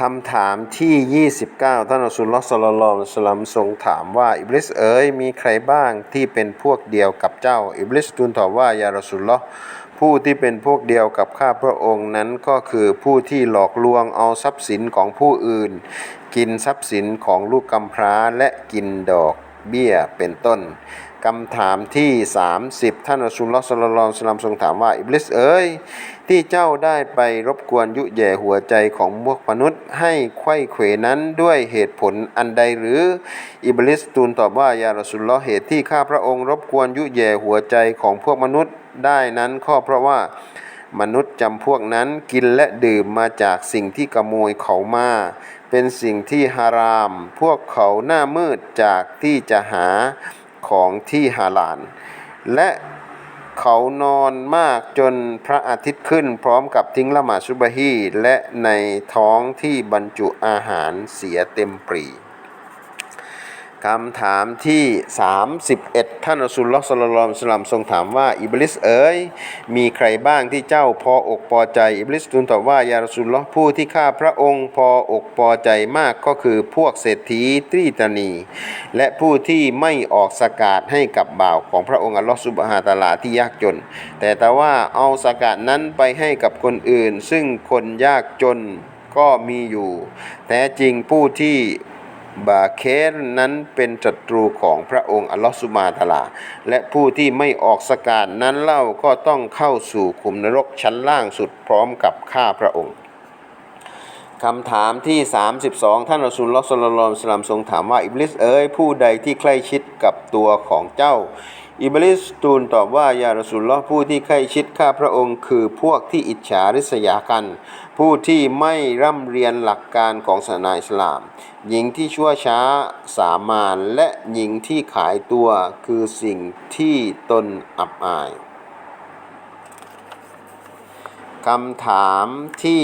คำถามที่ 29 ท่านอัสุลลอฮ์สลลัลลอฮุอะลัยฮิวะสัลลัมทรงถามว่า อิบลิสเอ๋ยมีใครบ้างที่เป็นพวกเดียวกับเจ้า อิบลิสทูลตอบว่ายารสุลลอฮ์ผู้ที่เป็นพวกเดียวกับข้าพระองค์นั้นก็คือผู้ที่หลอกลวงเอาทรัพย์สินของผู้อื่น กินทรัพย์สินของลูกกำพร้าและกินดอกเบี้ยเป็นต้น คำถามที่ 30 ท่านอัสุลลอฮ์สลลัลลอฮุอะลัยฮิวะสัลลัมทรงถามว่า อิบลิสเอ๋ยที่เจ้าได้ไปรบกวนยุแย่หัวใจของพวกมนุษย์ ให้ไข้เขวนั้นด้วยเหตุผลอันใดหรือ อิบลิสทูลตอบว่ายารอสุลลอฮ์เหตุที่ข้าพระองค์รบกวนยุแย่หัวใจของพวกมนุษย์ได้นั้นข้อเพราะว่ามนุษย์จำพวกนั้นกินและดื่มมาจากสิ่งที่ขโมยเขามา เป็นสิ่งที่ฮาราม พวกเขาหน้ามืดจากที่จะหา ของที่ฮาลาน และเขานอนมากจนพระอาทิตย์ขึ้นพร้อมกับทิ้งละหมาดซุบฮีและในท้องที่บรรจุอาหารเสียเต็มปรี คำถามที่ 31 ท่านอสุลลอฮ์สลลอฮุอะลัสลัมทรงถามว่าอิบลิสเอ๋ยมีใครบ้างที่เจ้าพออกพอใจอิบลิสทูลตอบว่ายารสุลลอฮ์ผู้ที่ข้าพระองค์พออกพอใจมากก็คือพวกเศรษฐีตรีตานี และผู้ที่ไม่ออกสกาดให้กับบ่าวของพระองค์อัลลอฮ์ซุบฮานะฮูวะตาลาที่ยากจน แต่แต่ว่าเอาสกาดนั้นไปให้กับคนอื่น ซึ่งคนยากจนก็มีอยู่ แท้จริงผู้ที่ บาเครนั้นเป็นศัตรูของพระองค์อัลลอฮฺสุมาตาลา และผู้ที่ไม่ออกสกาดนั้นเล่าก็ต้องเข้าสู่ขุมนรกชั้นล่างสุดพร้อมกับข้าพระองค์คำถามที่ 32 ท่านรอสุลลอฮฺสัลลัลลอฮุอะลัยฮิวะสัลลัมทรงถามว่า อิบลิสเอ๋ยผู้ใดที่ใกล้ชิด ตัวของเจ้า อิบลิสทูลตอบว่ายารอซูลลอผู้ที่ใกล้ชิดข้าพระองค์ คือพวกที่อิจฉาริษยากัน ผู้ที่ไม่ร่ำเรียนหลักการของศาสนาอิสลาม หญิงที่ชั่วช้าสามานและหญิงที่ขายตัวคือสิ่งที่ตนอับอายคำถามที่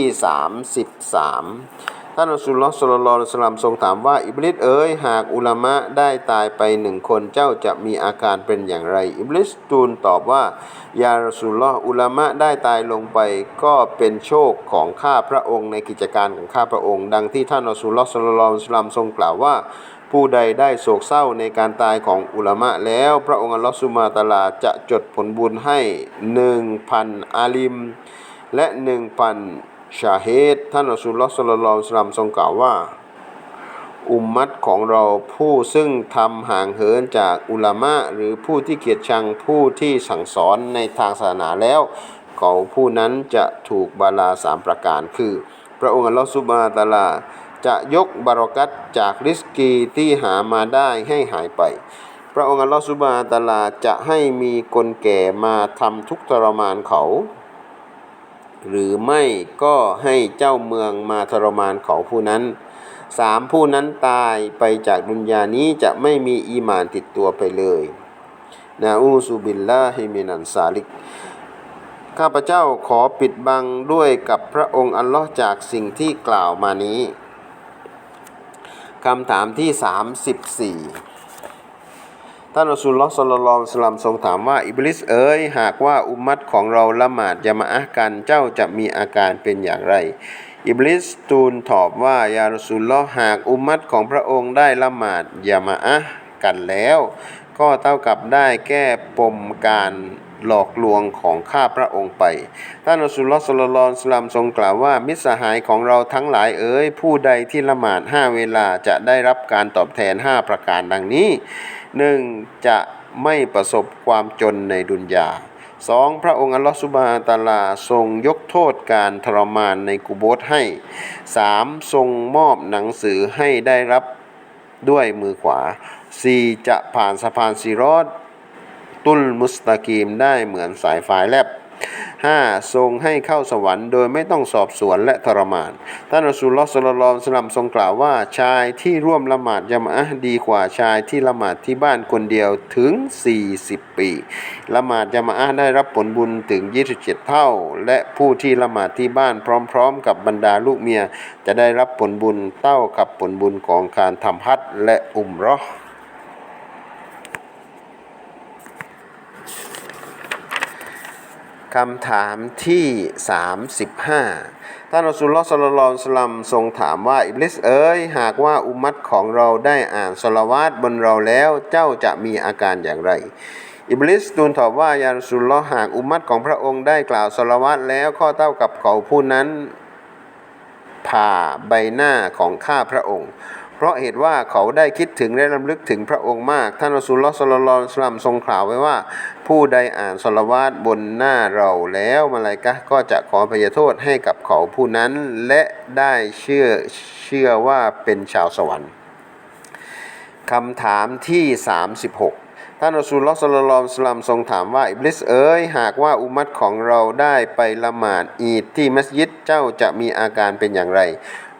33 ท่านอัสุลลอฮ์สัลลัลลอฮุอะลัยฮิวะสัลลัมทรงถามว่าอิบลิสเอ๋ยหากอุลามะได้ตายไปหนึ่งคนเจ้าจะมีอาการเป็นอย่างไร อิบลิสทูลตอบว่ายาสุลลอฮ์อุลามะได้ตายลงไปก็เป็นโชคของข้าพระองค์ในกิจการของข้าพระองค์ ดังที่ท่านอัสุลลอฮ์สัลลัลลอฮุอะลัยฮิวะสัลลัมทรงกล่าวว่าผู้ใดได้โศกเศร้าในการตายของอุลามะแล้ว พระองค์อัลลอฮฺสุบฮานะฮูวะตาลาจะจดผลบุญให้หนึ่งพันอาลิม และหนึ่งพัน ชาเฮดท่านอัสสุลลอฮ์สลลัลลอฮุอะลัยฮิวะสัลลัมทรงกล่าวว่า อุมมัตของเราผู้ซึ่งทำห่างเหินจากอุลามะหรือผู้ที่เกียรติชังผู้ที่สั่งสอนในทางศาสนาแล้ว เขาผู้นั้นจะถูกบาลาสามประการ คือ พระองค์อัลลอฮฺซุบานะตาลา จะยกบารอกัตจากริสกีที่หามาได้ให้หายไปพระองค์อัลลอฮฺซุบานะตาลาจะให้มีคนแก่มาทำทุกข์ทรมานเขา หรือไม่ก็ให้เจ้าเมืองมาทรมานเขาผู้นั้นสามผู้นั้นตายไปจากดุนยานี้จะไม่มีอีมานติดตัวไปเลยนะอูซุบิลลาฮิมินันซาลิก ข้าพเจ้าขอปิดบังด้วยกับพระองค์อัลลอฮ์จากสิ่งที่กล่าวมานี้คำถามที่ 34 ท่านอัสุลลอฮ์สัลลัลลอฮุสลัมทรงถามว่าอิบลิสเอ๋ยหากว่าอุมมัดของเราละหมาดยามาอะกันเจ้าจะมีอาการเป็นอย่างไร อิบลิสตูลตอบว่ายารอซูลลอฮ์หากอุมมัดของพระองค์ได้ละหมาดยามาอะกันแล้ว ก็เท่ากับได้แก้ปมการ หลอกลวงของข้าพระองค์ไป ท่านอัสุลลอสลลัลอฮุอะลัยฮิวะสัลลัมทรงกล่าวว่า มิตรสหายของเราทั้งหลายเอ๋ยผู้ใดที่ละหมาดห้าเวลาจะได้รับการตอบแทนห้าประการดังนี้หนึ่งจะไม่ประสบความจนในดุนยาสองพระองค์อัลลอฮฺสุบฮานะตาลาทรงยกโทษการทรมานในกุโบสให้สามทรงมอบหนังสือให้ได้รับด้วยมือขวาสี่จะผ่านสะพานซีรอด ตุลมุสตากีมได้เหมือนสายฟ้าแลบ 5. ทรงให้เข้าสวรรค์โดยไม่ต้องสอบสวนและทรมาน ท่านอสูลลอฮ์สัลลัลอฮุอะลัยฮิวะสัลลัมทรงกล่าวว่าชายที่ร่วมละหมาดยะมอะดีกว่าชายที่ละหมาดที่บ้านคนเดียวถึง 40 ปี ละหมาดยะมะห์ได้รับผลบุญถึง 27 เท่า และผู้ที่ละหมาดที่บ้านพร้อม ๆ กับบรรดาลูกเมีย จะได้รับผลบุญเท่ากับผลบุญของการทำฮัจญ์และอุมราะห์ คำถามที่ 35 ท่านอัสุลลอฮ์สลลลลอฮุอะลัยฮิวะสัลลัมทรงถามว่า อิบลิสเอ๋ยหากว่าอุมัตของเราได้อ่านสลาวาตบนเราแล้วเจ้าจะมีอาการอย่างไร อิบลิสทูลตอบว่ายาสุลลอฮ์หากอุมมัตของพระองค์ได้กล่าวสลาวาตแล้วข้อเท่ากับเขาผู้นั้นผ่าใบหน้าของข้าพระองค์ เพราะเหตุว่าเขาได้คิดถึงและรำลึกถึงพระองค์มาก ท่านอัสลลอฮ์สลลลละลัยฮิวะสัลลัมทรงกล่าวไว้ว่า ผู้ใดอ่านสลาวาตบนหน้าเราแล้วมาลายกะก็จะขอพยโทษให้กับเขาผู้นั้น และได้เชื่อเชื่อว่าเป็นชาวสวรรค์คำถามที่ 36ท่านอัสลลอสลลลลอฮุอะลัยฮิวะสัลลัมทรงถามว่าอิบลิสเอ๋ยหากว่าอุมมัตของเราได้ไปละหมาดอีดที่มัสยิดเจ้าจะมีอาการเป็นอย่างไร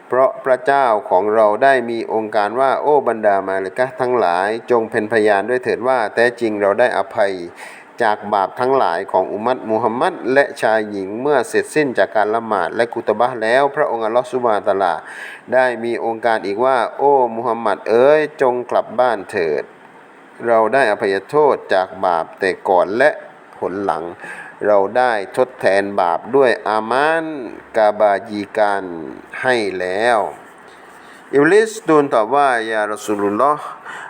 เพราะพระเจ้าของเราได้มีองค์การว่าโอ้บรรดามาเลกะทั้งหลาย จงเป็นพยานด้วยเถิดว่าแท้จริงเราได้อภัยจากบาปทั้งหลายของอุมัตมุฮัมมัดและชายหญิงเมื่อเสร็จสิ้นจากการละหมาดและกุตบะแล้ว พระองค์อัลลอฮฺสุบานตะอาลา ได้มีองค์การอีกว่า โอ้มุฮัมมัดเอ๋ยจงกลับบ้านเถิด เราได้อภัยโทษจากบาปแต่ก่อนและผลหลัง เราได้ทดแทนบาปด้วยอามานกาบายีการให้แล้ว อิบลิสทูลตอบว่ายารสูลุลลอฮ์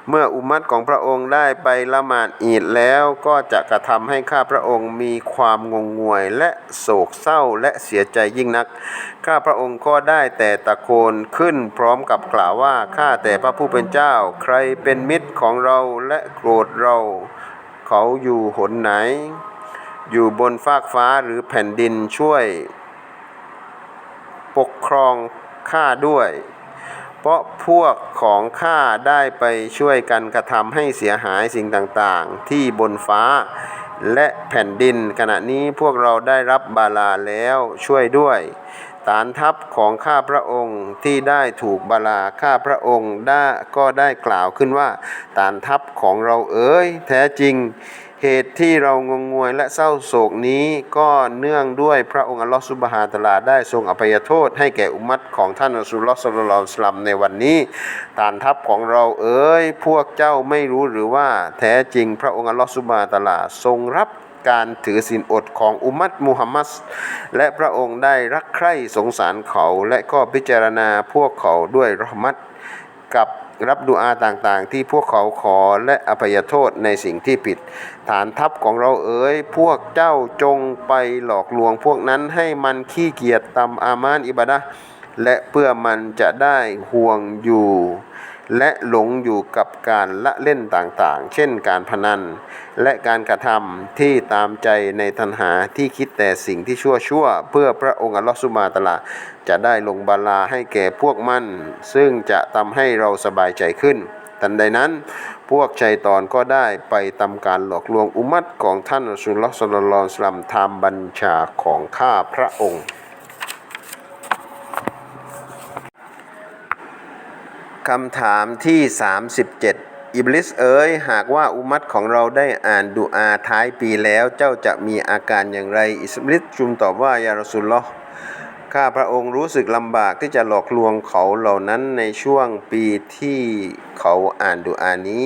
เมื่ออุมมัตของพระองค์ได้ไปละหมาดอีดแล้วก็จะกระทำให้ข้าพระองค์มีความงงงวยและโศกเศร้าและเสียใจยิ่งนัก ข้าพระองค์ก็ได้แต่ตะโกนขึ้นพร้อมกับกล่าวว่าข้าแต่พระผู้เป็นเจ้า ใครเป็นมิตรของเราและโกรธเรา เขาอยู่หนไหน อยู่บนฟากฟ้าหรือแผ่นดินช่วย ปกครองข้าด้วย เพราะพวกของข้าได้ไปช่วยกันกระทำให้เสียหายสิ่งต่างๆ ที่บนฟ้าและแผ่นดินขณะนี้พวกเราได้รับบาลาแล้วช่วยด้วย ฐานทัพของข้าพระองค์ที่ได้ถูกบาลาข้าพระองค์ได้ก็ได้กล่าวขึ้นว่าฐานทัพของเราเอ๋ยแท้จริง เหตุที่เรางงงวยและเศร้าโศกนี้ก็เนื่องด้วยพระองค์อัลลอฮฺซุบฮานะฮูวะตะอาลาได้ทรงอภัยโทษให้แก่อุมัตของท่านอัสลุลลอฮ์สัลลัลลอฮุอะลัยฮิวะสัลลัมในวันนี้ฐานทัพของเราเอ๋ยพวกเจ้าไม่รู้หรือว่าแท้จริงพระองค์อัลลอฮฺซุบฮานะฮูวะตะอาลาทรงรับการถือศีลอดของอุมัตมุฮัมมัดและพระองค์ได้รักใคร่สงสารเขาและก็พิจารณาพวกเขาด้วยรหมัตกับ รับดูอาต่างๆ ที่พวกเขาขอและอภัยโทษในสิ่งที่ผิด ฐานทัพของเราเอ๋ยพวกเจ้าจงไปหลอกลวงพวกนั้นให้มันขี้เกียจตำอามานอิบาดะและเพื่อมันจะได้ห่วงอยู่ และหลงอยู่กับการละเล่นต่างๆ เช่นการพนัน และการกระทำที่ตามใจในทันหาที่คิดแต่สิ่งที่ชั่วชั่วๆเพื่อพระองค์อัลลอฮฺสุบฮาตะอาลา จะได้ลงบาลาให้แก่พวกมันซึ่งจะทำให้เราสบายใจขึ้น ทันใดนั้นพวกชัยตอนก็ได้ไปทำการหลอกลวงอุมัตของท่านรอซูลุลลอฮ์ศ็อลลัลลอฮุอะลัยฮิวะซัลลัมตามบัญชาของข้าพระองค์ คำถามที่ 37 อิบลิสเอ๋ยหากว่าอุมัตของเราได้อ่านดุอาท้ายปีแล้วเจ้าจะมีอาการอย่างไร อิบลิสจุมตอบว่ายารอซูลลอฮ์ข้าพระองค์รู้สึกลำบากที่จะหลอกลวงเขาเหล่านั้นในช่วงปีที่เขาอ่านดุอานี้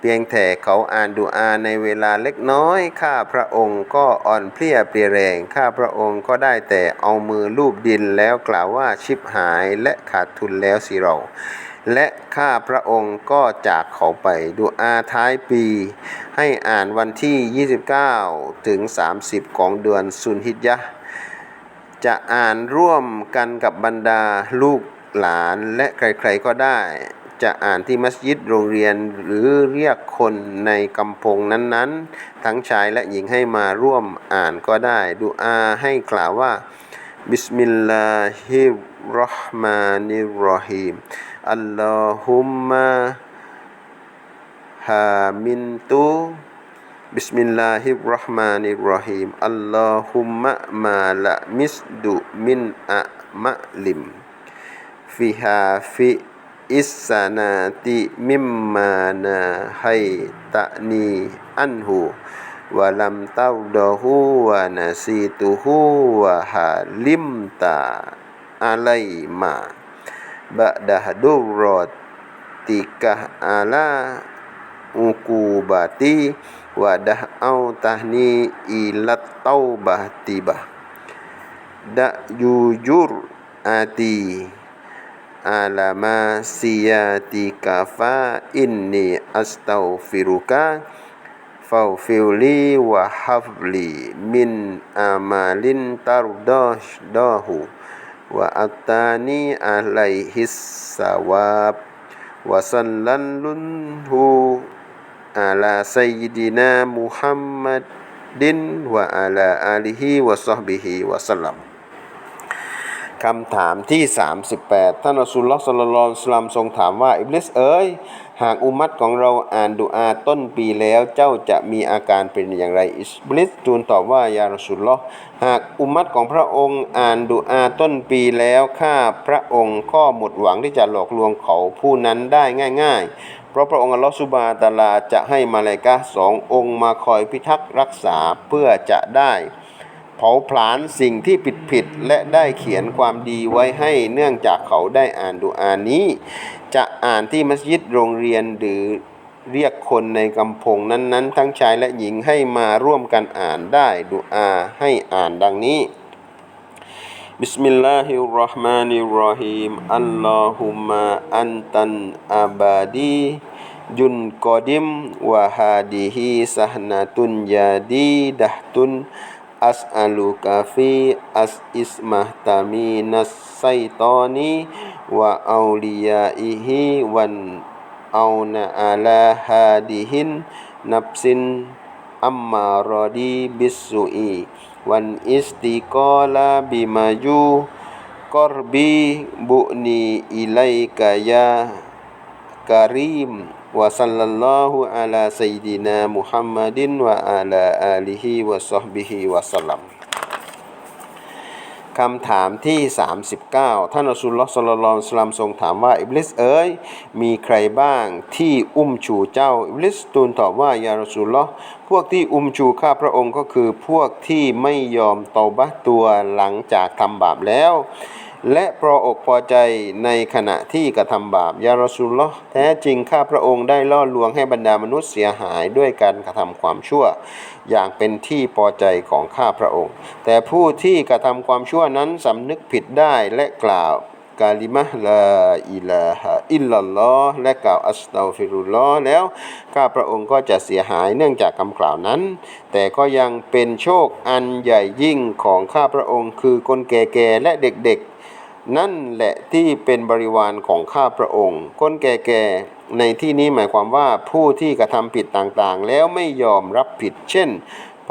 เพียงแต่เขาอ่านดุอาในเวลาเล็กน้อย ข้าพระองค์ก็อ่อนเพลียเปลี่ยแรง ข้าพระองค์ก็ได้แต่เอามือลูบดินแล้วกล่าวว่าชิบหายและขาดทุนแล้วสิเรา และข้าพระองค์ก็จากเขาไปดูอาท้ายปี ให้อ่านวันที่ 29 ถึง 30 ของเดือนซุนฮิจยะ จะอ่านร่วมกันกับบรรดาลูกหลานและใครๆก็ได้ จะอ่านที่มัสยิดโรงเรียนหรือเรียกคนในกำพงนั้นๆ ทั้งชายและหญิงให้มาร่วมอ่านก็ได้ดูอาให้กล่าวว่าบิสมิลลาฮิรราะห์มานิรรฮีม อัลลอฮุมมะฮามินตุบิสมิลลาฮิรเราะ ห์มานิรเราะฮีมอัลลอฮุมมะมาละมิสดุ มินอะมะลิมฟิฮาฟิอิสสา คำถามที่ 38 ท่านอัสุลลอฮ์สัลลัลลอฮุอะลัยฮิวะซัลลัมทรงถามว่า อิบลิสเอ๋ยหากอุมัตของเราอ่านดุอาต้นปีแล้วเจ้าจะมีอาการเป็นอย่างไร อิบลิสทูลตอบว่ายารสุลลอฮ์หากอุมัตของพระองค์อ่านดุอาต้นปีแล้วข้าพระองค์ก็หมดหวังที่จะหลอกลวงเขาผู้นั้นได้ง่าย ๆ เพราะพระองค์อัลลอฮฺซุบาตาลาจะให้มาเลกะสององค์มาคอยพิทักษ์รักษาเพื่อจะได้ ผาผลาญสิ่งที่ผิดผิดและได้เขียนความดีไว้ให้เนื่องจากเขาได้อ่านดุอานี้ จะอ่านที่มัสยิดโรงเรียนหรือเรียกคนในกำพงนั้นๆ ทั้งชายและหญิงให้มาร่วมกันอ่านได้ดุอาให้อ่านดังนี้บิสมิลลาฮิรเราะ as'aluka fi as ismahtami saitoni wa auliyaihi wan auna ala hadihin nafsin amma rodi bisu'i wan istiqala bimaju korbi bu'ni ilaika ya karim. Wa sallallahu ala sayyidina Muhammadin wa ala alihi wa sahbihi wa sallam คำถามที่ 39 ท่านอัสุลลอฮ์สลลอฮุอะลัยฮิวะซัลลัมทรงถามว่า อิบลิสเอ๋ยมีใครบ้างที่อุ้มชูเจ้า อิบลิสทูลตอบว่ายารอซูลลอฮ์พวกที่อุ้มชูข้าพระองค์ก็คือพวกที่ไม่ยอมเตาบะตัวหลังจากทำบาปแล้ว และพออกพอใจในขณะที่กระทำบาปยารอซูลลอแท้จริงข้าพระองค์ได้ล่อลวงให้บรรดามนุษย์เสียหายด้วยการกระทำความชั่ว อย่างเป็นที่พอใจของข้าพระองค์ แต่ผู้ที่กระทำความชั่วนั้นสำนึกผิดได้และกล่าวกาลิมะลาอิลาฮะอิลลัลลอฮ์และกล่าวอัสตัฟิรุลลอฮ์แล้วข้าพระองค์ก็จะเสียหายเนื่องจากคำกล่าวนั้น แต่ก็ยังเป็นโชคอันใหญ่ยิ่งของข้าพระองค์ คือคนแก่ๆและเด็กๆ นั่นแหละที่เป็นบริวารของข้าพระองค์ คนแก่ๆ ในที่นี้หมายความว่าผู้ที่กระทำผิดต่างๆ แล้วไม่ยอมรับผิด เช่น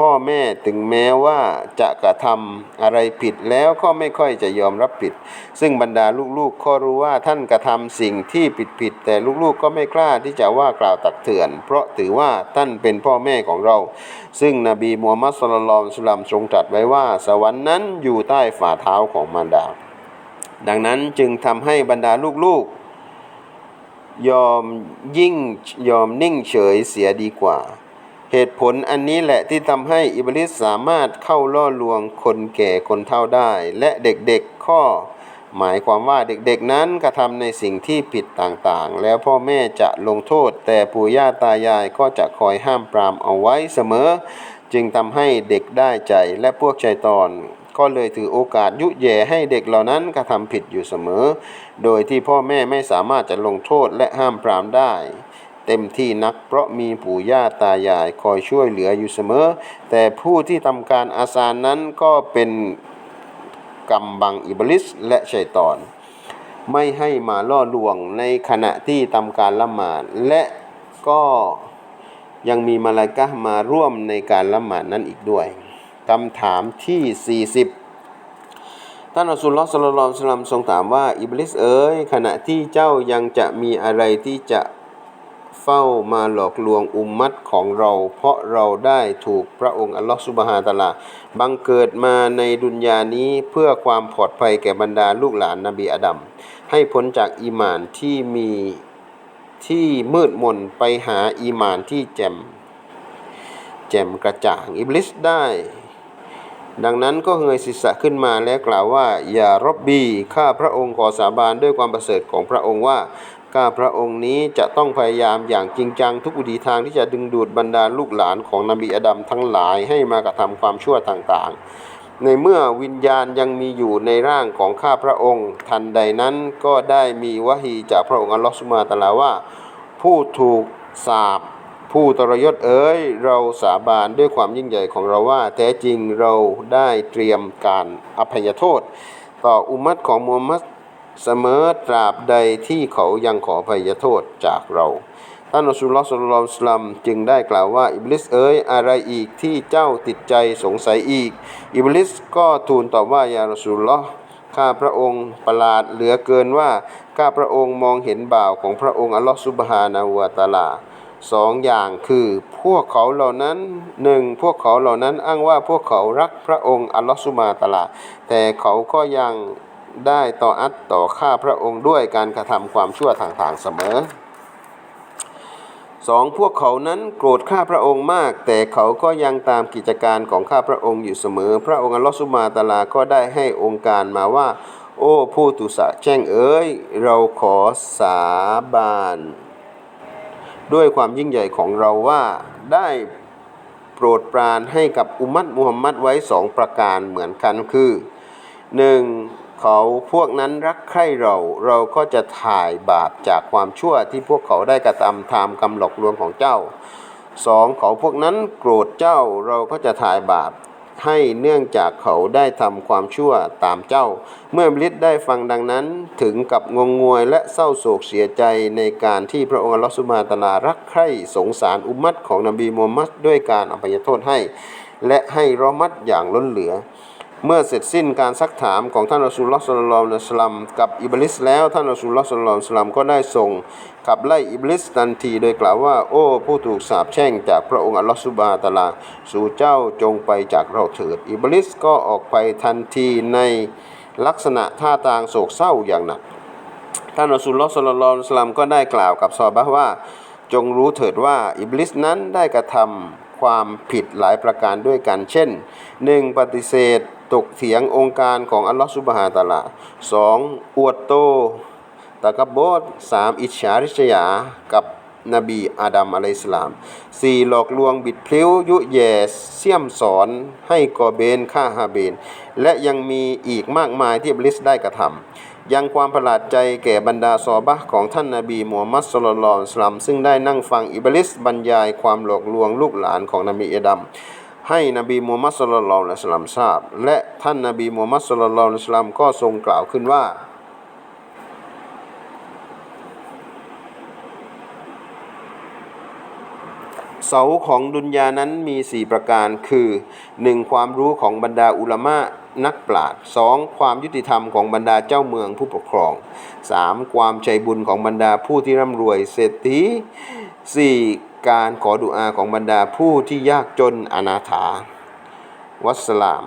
พ่อแม่ถึงแม้ว่าจะกระทำอะไรผิดแล้วก็ไม่ค่อยจะยอมรับผิด ซึ่งบรรดาลูกๆ ก็รู้ว่าท่านกระทำสิ่งที่ผิดๆ แต่ลูกๆ ก็ไม่กล้าที่จะว่ากล่าวตักเตือน เพราะถือว่าท่านเป็นพ่อแม่ของเรา ซึ่งนบีมูฮัมมัดสุลลัลลอฮุอะลัยฮิวะซัลลัมทรงตรัสไว้ว่า สวรรค์นั้นอยู่ใต้ฝ่าเท้าของมารดา ดังนั้นจึงทำให้บรรดาลูกๆ ยอมยิ่งยอมนิ่งเฉยเสียดีกว่า เหตุผลอันนี้แหละที่ทำให้อิบลิสสามารถเข้าล่อลวงคนแก่คนเฒ่าได้ และเด็กๆข้อ หมายความว่าเด็กๆนั้นกระทำในสิ่งที่ผิดต่างๆ แล้วพ่อแม่จะลงโทษ แต่ปู่ย่าตายายก็จะคอยห้ามปรามเอาไว้เสมอ จึงทำให้เด็กได้ใจและพวกชัยตอน ก็เลยถือโอกาสยุแย่ให้เด็กเหล่านั้นกระทำผิดอยู่เสมอ โดยที่พ่อแม่ไม่สามารถจะลงโทษและห้ามปรามได้ เต็มที่นักเพราะมีปู่ย่าตายายคอยช่วยเหลืออยู่เสมอ แต่ผู้ที่ทำการอาสานนั้นก็เป็นกำบังอิบลิสและชัยตอน ไม่ให้มาล่อลวงในขณะที่ทำการละหมาดและก็ยังมีมาลาอิกะมาร่วมในการละหมาดนั้นอีกด้วย คำถามที่ 40 ท่านอัสุลลอฮ์สลลัลลอฮุอะลัมทรงถามว่า อิบลิสเอ๋ยขณะที่เจ้ายังจะมีอะไรที่จะเฝ้ามาหลอกลวงอุมมัตของเรา เพราะเราได้ถูกพระองค์อัลลอฮฺสุบฮานะฮูวะตะลา บังเกิดมาในดุนยานี้เพื่อความปลอดภัยแก่บรรดาลูกหลานนบีอาดัมให้พ้นจากอีหมานที่มีที่มืดมนไปหาอีหมานที่แจ่มแจ่มกระจ่าง อิบลิสได้ ดังนั้นก็เงยศีรษะขึ้นมาและกล่าวว่า อย่ารบบีข้าพระองค์ขอสาบานด้วยความประเสริฐของพระองค์ว่าข้าพระองค์นี้จะต้องพยายามอย่างจริงจังทุกวิถีทางที่จะดึงดูดบรรดาลูกหลานของนบีอาดัมทั้งหลายให้มากระทำความชั่วต่างๆ ในเมื่อวิญญาณยังมีอยู่ในร่างของข้าพระองค์ ทันใดนั้นก็ได้มีวะฮีจากพระองค์อัลลอฮฺสุบฮาตะลาว่า ผู้ถูกสาป ผู้ตรยศเอ๋ยเราสาบานด้วยความยิ่งใหญ่ของเราว่า แท้จริงเราได้เตรียมการอภัยโทษ ต่ออุมัตของมูฮัมมัดเสมอตราบใดที่เขายังขออภัยโทษจากเราท่านอัสุลลอฮ์สุลลัลลอฮุสลัมจึงได้กล่าวว่าอิบลิสเอ๋ยอะไรอีกที่เจ้าติดใจสงสัยอีก อิบลิสก็ทูลตอบว่ายารอสุลลอฮ์ข้าพระองค์ประหลาดเหลือเกินว่าข้าพระองค์มองเห็นบ่าวของพระองค์อัลลอฮ์ซุบฮานะฮูวะตาลา สองอย่างคือพวกเขาเหล่านั้นหนึ่งพวกเขาเหล่านั้นอ้างว่าพวกเขารักพระองค์อัลลอฮ์ซุบฮาตลา แต่เขาก็ยังได้ต่ออัดต่อข้าพระองค์ด้วยการกระทำความชั่วทางทางๆเสมอสองพวกเขานั้นโกรธข้าพระองค์มาก แต่เขาก็ยังตามกิจการของข้าพระองค์อยู่เสมอ พระองค์อัลลอฮฺสุบฮาตลาก็ได้ให้องค์การมาว่า โอ้ผู้ตุสะแช่งเอ๋ยเราขอสาบาน ด้วยความยิ่งใหญ่ของเราว่าได้โปรดปรานให้กับอุมัตมุฮัมมัดไว้สองประการเหมือนกันคือหนึ่งเขาพวกนั้นรักใคร่เราเราก็จะถ่ายบาปจากความชั่วที่พวกเขาได้กระทำตามคำหลอกลวงของเจ้าสองเขาพวกนั้นโกรธเจ้าเราก็จะถ่ายบาป ให้เนื่องจากเขาได้ทำความชั่วตามเจ้า เมื่อบลิสได้ฟังดังนั้น ถึงกับงงงวยและเศร้าโศกเสียใจในการที่พระองค์อัลอสุมาตาลารักใคร่สงสารอุมัตของนบีมูฮัมมัดด้วยการอภัยโทษให้ และให้รอมัดอย่างล้นเหลือ เมื่อเสร็จสิ้นการซักถามของท่านรอสูลลอฮ์ศ็อลลัลลอฮุอะลัยฮิวะซัลลัมกับอิบลิสแล้วท่านรอสูลลอฮ์ศ็อลลัลลอฮุอะลัยฮิวะซัลลัมก็ได้ส่งขับไล่อิบลิสทันทีโดยกล่าวว่า โอ้ผู้ถูกสาปแช่งจากพระองค์อัลลอฮ์ซุบานะตาลา สู่เจ้าจงไปจากเราเถิด อิบลิสก็ออกไปทันทีในลักษณะท่าทางโศกเศร้าอย่างหนัก ท่านรอสูลลอฮ์ศ็อลลัลลอฮุอะลัยฮิวะซัลลัมก็ได้กล่าวกับซอฮาบะว่า จงรู้เถิดว่าอิบลิสนั้นได้กระทำความผิดหลายประการด้วยกัน เช่น 1. ปฏิเสธ ตกเถียงองค์การของอัลลอฮฺซุบฮานะฮูวะตะอาลา 2. อวดโตตะกบโบดสามอิจฉาริษยากับนบีอาดัมอะลัยสลาม 4. หลอกลวงบิดพลิ้วยุแย่เสี่ยมสอนให้กอเบนฆ่าฮาเบน และยังมีอีกมากมายที่อิบลิสได้กระทำยังความประหลาดใจแก่บรรดาซอบะของท่านนาบีมูฮัมมัดสุลลัลลอฮุอะลัยฮิวะซัลลัมซึ่งได้นั่งฟังอิบลิสบรรยายความหลอกลวงลูกหลานของนบีอาดัม ให้นบีมูฮัมมัดสุลลัลละลัยฮิวะซัลลัมทราบ และท่านนบีมูฮัมมัดสุลลัลละลัยฮิวะซัลลัมก็ทรงกล่าวขึ้นว่า เสาของดุนยานั้นมี 4 ประการคือ 1. ความรู้ของบรรดาอุลามะนักปราชญ์ 2. ความยุติธรรมของบรรดาเจ้าเมืองผู้ปกครอง 3. ความใจบุญของบรรดาผู้ที่ร่ำรวยเศรษฐี 4. การขอดุอาของบรรดาผู้ที่ยากจนอนาถา วัสสลาม